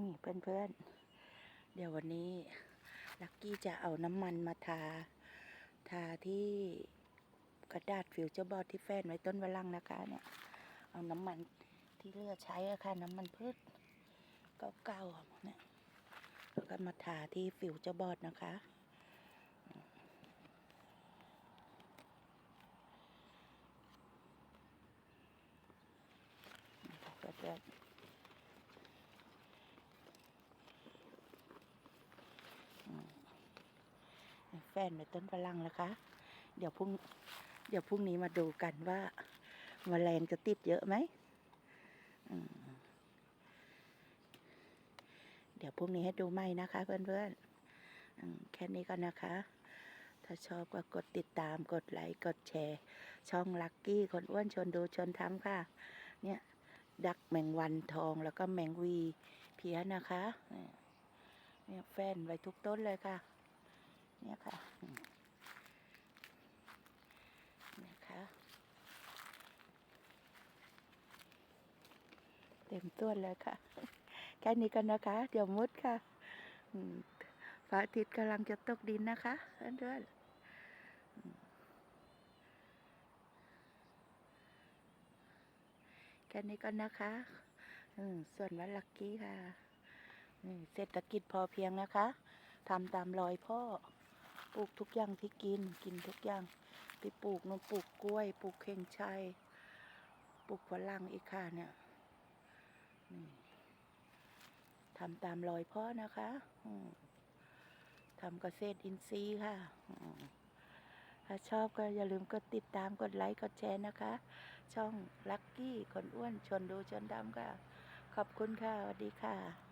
นี่เพื่อนๆ เดี๋ยววันนี้ ลักกี้จะเอาน้ำมันมาทา ทาที่กระดาษฟิวเจอร์บอร์ดที่แฟนไว้ต้นวะลังนะคะเนี่ย เอาน้ำมันที่เลือกใช้อะค่ะน้ำมันพืชเก่าๆอเนี่ยแล้วก็มาทาที่ฟิวเจอร์บอร์ดนะคะนี่ค่ะเพื่อนๆอืม แฟนในต้นฝรั่งนะคะ เดี๋ยวพรุ่งเดี๋ยวพรุ่งนี้มาดูกันว่าแมลงจะติดเยอะไหมมเดี๋ยวพรุ่งนี้ให้ดูใหม่นะคะเพื่อนๆอืมแค่นี้ก่อนนะคะ ถ้าชอบก็กดติดตามกดไลค์กดแชร์ ช่องลักกี้คนอ้วนชวนดูชวนทำค่ะ เนี่ย ดักแมงวันทองแล้วก็แมงวีเพียนะคะเนี่ยเนี่ยแฟนไว้ทุกต้นเลยค่ะ เนี่ยค่ะนะคะเต็มต้นเลยค่ะ แค่นี้กันนะคะ เดี๋ยวมุดค่ะพระอาทิตย์กำลังจะตกดินนะคะเพื่อนๆแค่นี้กันนะคะส่วนวัดลักกี้ค่ะเศรษฐกิจพอเพียงนะคะทำตามรอยพ่อ ปลูกทุกอย่างที่กินกินทุกอย่างไปปลูกนนปลูกกล้วย ปลูกเข่งชัยปลูกฝรั่งอีกค่ะเนี่ยนี่ทำตามรอยพ่อนะคะทำเกษตรอินทรีย์ค่ะถ้าชอบก็อย่าลืมกดติดตามกดไลค์กดแชร์นะคะ ช่องลักกี้คนอ้วนชวนดูชวนดำค่ะ ขอบคุณค่ะสวัสดีค่ะ